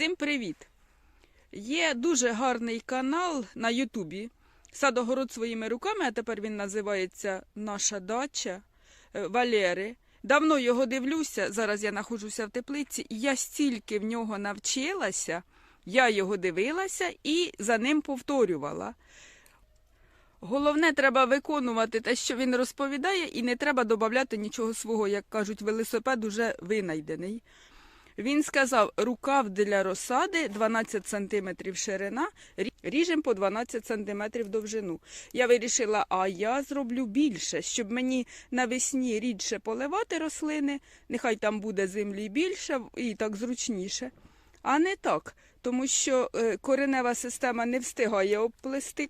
Всім привіт! Є дуже гарний канал на Ютубі Садогород своїми руками, а тепер він називається Наша дача е, Валери. Давно його дивлюся, зараз я знаходжуся в теплиці, і я стільки в нього навчилася, я його дивилася і за ним повторювала. Головне, треба виконувати те, що він розповідає, і не треба додати нічого свого, як кажуть, велосипед уже винайдений. Він сказав, рукав для розсади 12 см ширина, рі- ріжем по 12 см довжину. Я вирішила, а я зроблю більше, щоб мені навесні рідше поливати рослини, нехай там буде землі більше і так зручніше. А не так, тому що е, коренева система не встигає обплести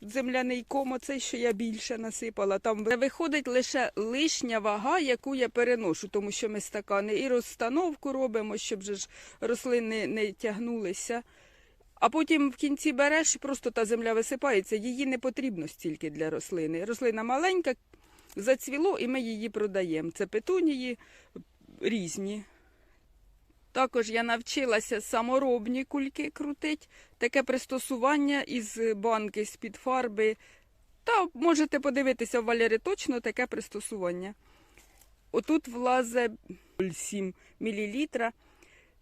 земляний ком, оцей, що я більше насипала. Там виходить лише лишня вага, яку я переношу, тому що ми стакани і розстановку робимо, щоб же ж рослини не тягнулися. А потім в кінці береш, просто та земля висипається. Її не потрібно стільки для рослини. Рослина маленька, зацвіло, і ми її продаємо. Це петунії різні. Також я навчилася саморобні кульки крутити, таке пристосування із банки з-під фарби. Та можете подивитися в Валері точно таке пристосування. Отут влазе 7 мл.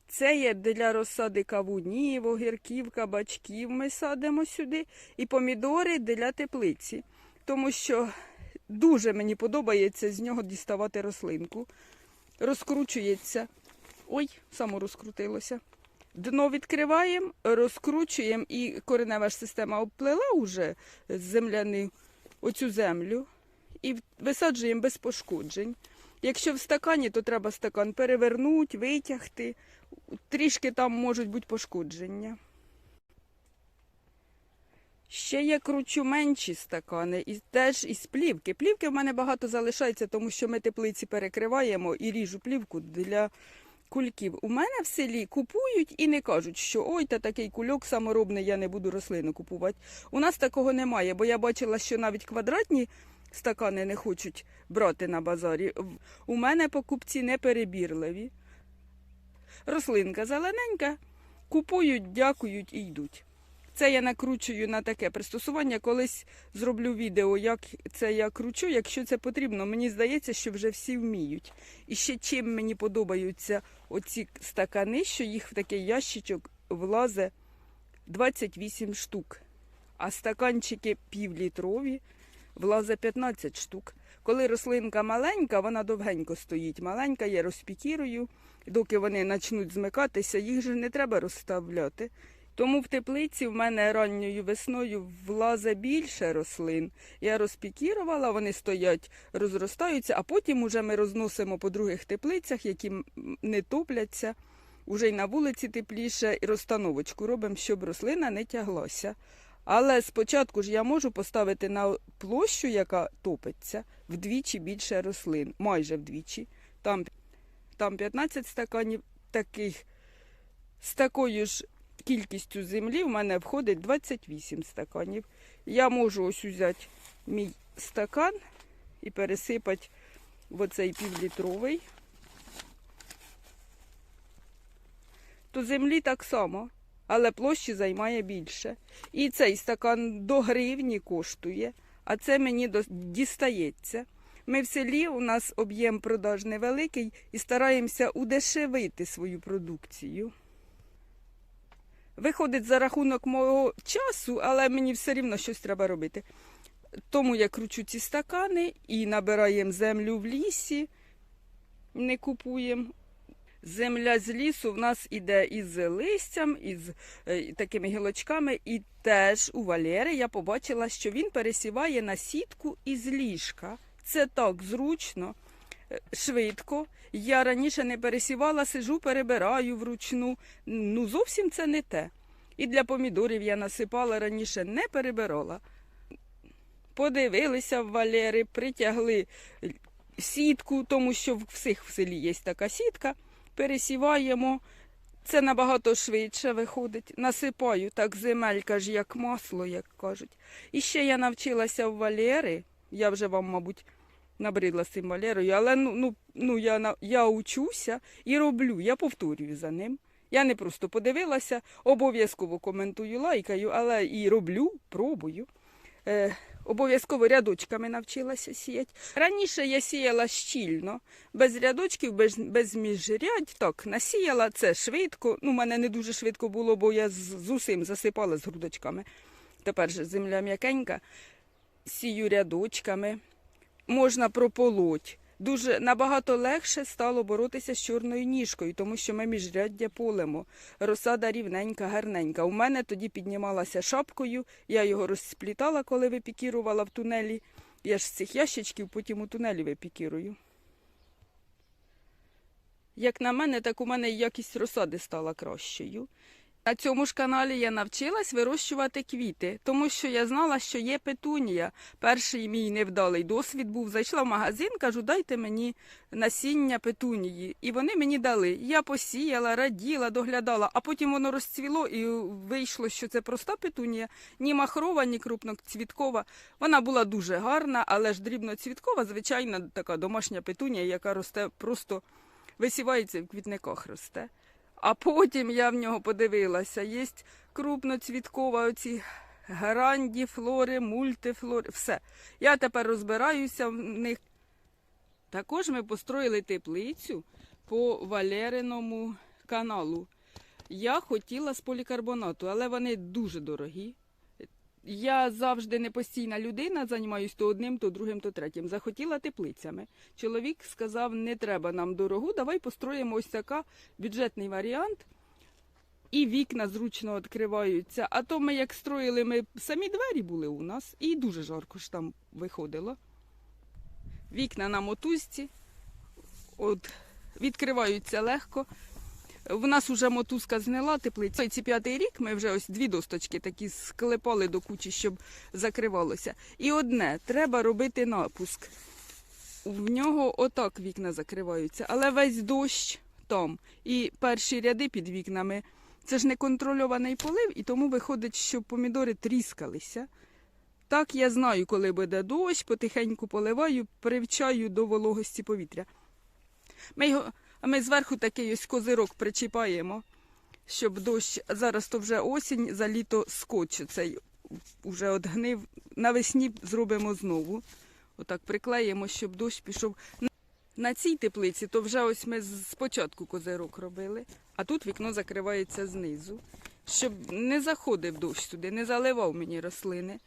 Це є для розсади кавунів, огірків, кабачків. Ми садимо сюди. І помідори для теплиці. Тому що дуже мені подобається з нього діставати рослинку. Розкручується. Ой, само розкрутилося. Дно відкриваємо, розкручуємо і коренева ж система обплела уже земляну оцю землю і висаджуємо без пошкоджень. Якщо в стакані, то треба стакан перевернути, витягти. Трішки там можуть бути пошкодження. Ще я кручу менші стакани і теж із плівки. Плівки в мене багато залишається, тому що ми теплиці перекриваємо і ріжу плівку для кульків. У мене в селі купують і не кажуть, що ой, та такий кульок саморобний, я не буду рослину купувати. У нас такого немає, бо я бачила, що навіть квадратні стакани не хочуть брати на базарі. У мене покупці неперебірливі. Рослинка зелененька, купують, дякують і йдуть. Це я накручую на таке пристосування. Колись зроблю відео, як це я кручу, якщо це потрібно. Мені здається, що вже всі вміють. І ще чим мені подобаються оці стакани, що їх в такий ящичок влазе 28 штук. А стаканчики півлітрові влазе 15 штук. Коли рослинка маленька, вона довгенько стоїть. Маленька, я розпікірую. Доки вони почнуть змикатися, їх же не треба розставляти. Тому в теплиці в мене ранньою весною влазе більше рослин. Я розпікірувала, вони стоять, розростаються, а потім уже ми розносимо по других теплицях, які не топляться. Уже й на вулиці тепліше, і розстановочку робимо, щоб рослина не тяглася. Але спочатку ж я можу поставити на площу, яка топиться, вдвічі більше рослин, майже вдвічі. Там, там 15 стаканів таких з такою ж кількістю землі в мене входить 28 стаканів. Я можу ось взяти мій стакан і пересипати в оцей півлітровий. То землі так само, але площі займає більше. І цей стакан до гривні коштує, а це мені дістається. Ми в селі, у нас об'єм продаж невеликий і стараємося удешевити свою продукцію. Виходить за рахунок мого часу, але мені все рівно щось треба робити. Тому я кручу ці стакани і набираємо землю в лісі, не купуємо. Земля з лісу в нас іде із листям, із е, такими гілочками. І теж у Валери я побачила, що він пересіває на сітку із ліжка. Це так зручно, швидко. Я раніше не пересівала, сижу, перебираю вручну. Ну, зовсім це не те. І для помідорів я насипала раніше, не перебирала. Подивилися в Валери, притягли сітку, тому що в всіх в селі є така сітка. Пересіваємо. Це набагато швидше виходить. Насипаю так земелька ж як масло, як кажуть. І ще я навчилася в Валери. Я вже вам, мабуть, набридла з цим Валерою, але ну, ну, ну, я, я учуся і роблю, я повторюю за ним. Я не просто подивилася, обов'язково коментую, лайкаю, але і роблю, пробую. Е, обов'язково рядочками навчилася сіяти. Раніше я сіяла щільно, без рядочків, без, без міжрядь. Так, насіяла це швидко. Ну, мене не дуже швидко було, бо я з, з усім засипала з грудочками. Тепер же земля м'якенька. Сію рядочками. Можна прополоть. Дуже набагато легше стало боротися з чорною ніжкою, тому що ми міжряддя полемо. Розсада рівненька, гарненька. У мене тоді піднімалася шапкою, я його розсплітала, коли випікірувала в тунелі. Я ж з цих ящичків потім у тунелі випікірую. Як на мене, так у мене якість розсади стала кращою. На цьому ж каналі я навчилась вирощувати квіти, тому що я знала, що є петунія. Перший мій невдалий досвід був. Зайшла в магазин, кажу, дайте мені насіння петунії. І вони мені дали. Я посіяла, раділа, доглядала, а потім воно розцвіло і вийшло, що це проста петунія, ні махрова, ні крупноцвіткова. Вона була дуже гарна, але ж дрібноцвіткова, звичайна така домашня петунія, яка росте просто висівається в квітниках росте. А потім я в нього подивилася. Є крупноцвіткова оці гранді, флори, мультифлори, все. Я тепер розбираюся в них. Також ми построїли теплицю по Валериному каналу. Я хотіла з полікарбонату, але вони дуже дорогі. Я завжди не постійна людина, займаюся то одним, то другим, то третім. Захотіла теплицями. Чоловік сказав, не треба нам дорогу, давай построїмо ось така бюджетний варіант. І вікна зручно відкриваються. А то ми як строїли, ми самі двері були у нас, і дуже жарко ж там виходило. Вікна на мотузці, от, відкриваються легко. В нас вже мотузка згнила теплиця. Ці п'ятий рік ми вже ось дві досточки такі склепали до кучі, щоб закривалося. І одне, треба робити напуск. В нього отак вікна закриваються, але весь дощ там. І перші ряди під вікнами. Це ж неконтрольований полив, і тому виходить, що помідори тріскалися. Так я знаю, коли буде дощ, потихеньку поливаю, привчаю до вологості повітря. Ми його а ми зверху такий ось козирок причіпаємо, щоб дощ. Зараз то вже осінь, за літо скотч цей вже одгнив. Навесні зробимо знову. Отак приклеїмо, щоб дощ пішов. На цій теплиці то вже ось ми спочатку козирок робили, а тут вікно закривається знизу, щоб не заходив дощ сюди, не заливав мені рослини.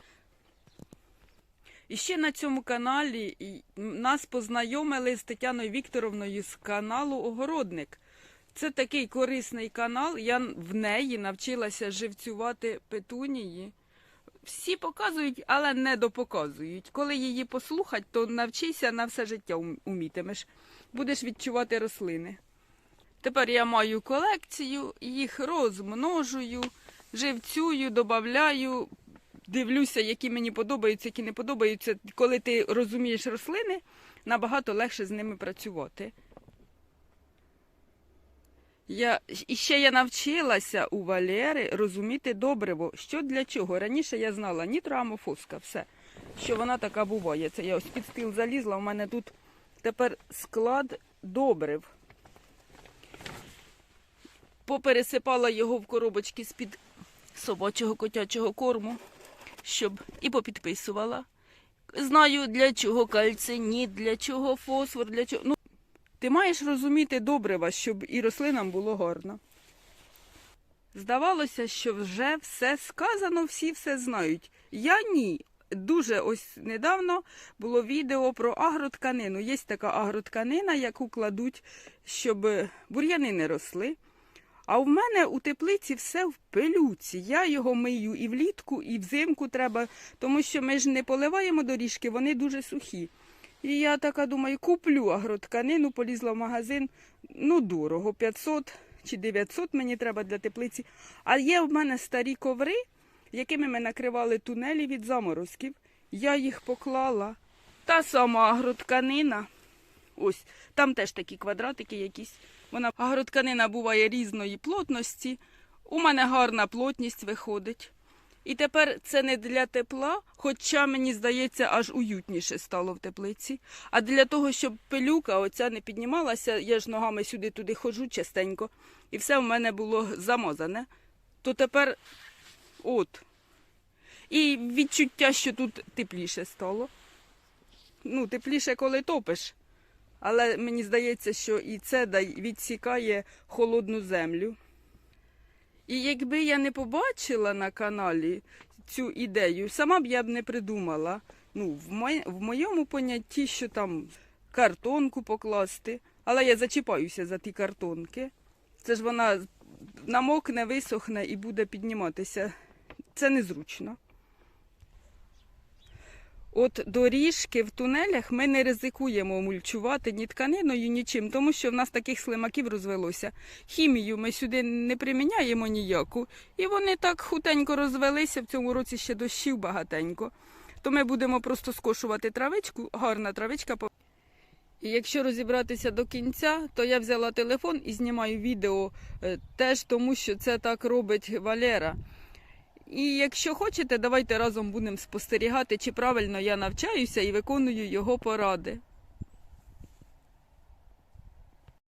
І ще на цьому каналі нас познайомили з Тетяною Вікторовною з каналу Огородник. Це такий корисний канал. Я в неї навчилася живцювати петунії. Всі показують, але не допоказують. Коли її послухать, то навчися на все життя ум- умітимеш. Будеш відчувати рослини. Тепер я маю колекцію, їх розмножую, живцюю, додаю, дивлюся, які мені подобаються, які не подобаються. Коли ти розумієш рослини, набагато легше з ними працювати. Я, і ще я навчилася у Валери розуміти добриво, що для чого. Раніше я знала нітроамофоска, все, що вона така буває. Це я ось під стіл залізла, у мене тут тепер склад добрив. Попересипала його в коробочки з-під собачого котячого корму щоб і попідписувала. Знаю, для чого кальциніт, для чого фосфор, для чого. Ну, ти маєш розуміти добрива, щоб і рослинам було гарно. Здавалося, що вже все сказано, всі все знають. Я ні. Дуже ось недавно було відео про агротканину. Є така агротканина, яку кладуть, щоб бур'яни не росли. А в мене у теплиці все в пилюці. Я його мию і влітку, і взимку треба, тому що ми ж не поливаємо доріжки, вони дуже сухі. І я така думаю, куплю агротканину, полізла в магазин. Ну, дорого, 500 чи 900 мені треба для теплиці. А є в мене старі коври, якими ми накривали тунелі від заморозків. Я їх поклала. Та сама агротканина. Ось, там теж такі квадратики якісь. Вона агротканина буває різної плотності. У мене гарна плотність виходить. І тепер це не для тепла, хоча мені здається, аж уютніше стало в теплиці. А для того, щоб пилюка оця не піднімалася, я ж ногами сюди-туди ходжу частенько, і все в мене було замазане, то тепер от. І відчуття, що тут тепліше стало. Ну, тепліше, коли топиш. Але мені здається, що і це відсікає холодну землю. І якби я не побачила на каналі цю ідею, сама б я б не придумала. Ну, в, моє, в моєму понятті, що там картонку покласти, але я зачіпаюся за ті картонки. Це ж вона намокне, висохне і буде підніматися. Це незручно. От доріжки в тунелях ми не ризикуємо мульчувати ні тканиною, нічим, тому що в нас таких слимаків розвелося. Хімію ми сюди не приміняємо ніяку, і вони так хутенько розвелися. В цьому році ще дощів багатенько. То ми будемо просто скошувати травичку, гарна травичка. І якщо розібратися до кінця, то я взяла телефон і знімаю відео е, теж тому, що це так робить Валера. І якщо хочете, давайте разом будемо спостерігати, чи правильно я навчаюся і виконую його поради.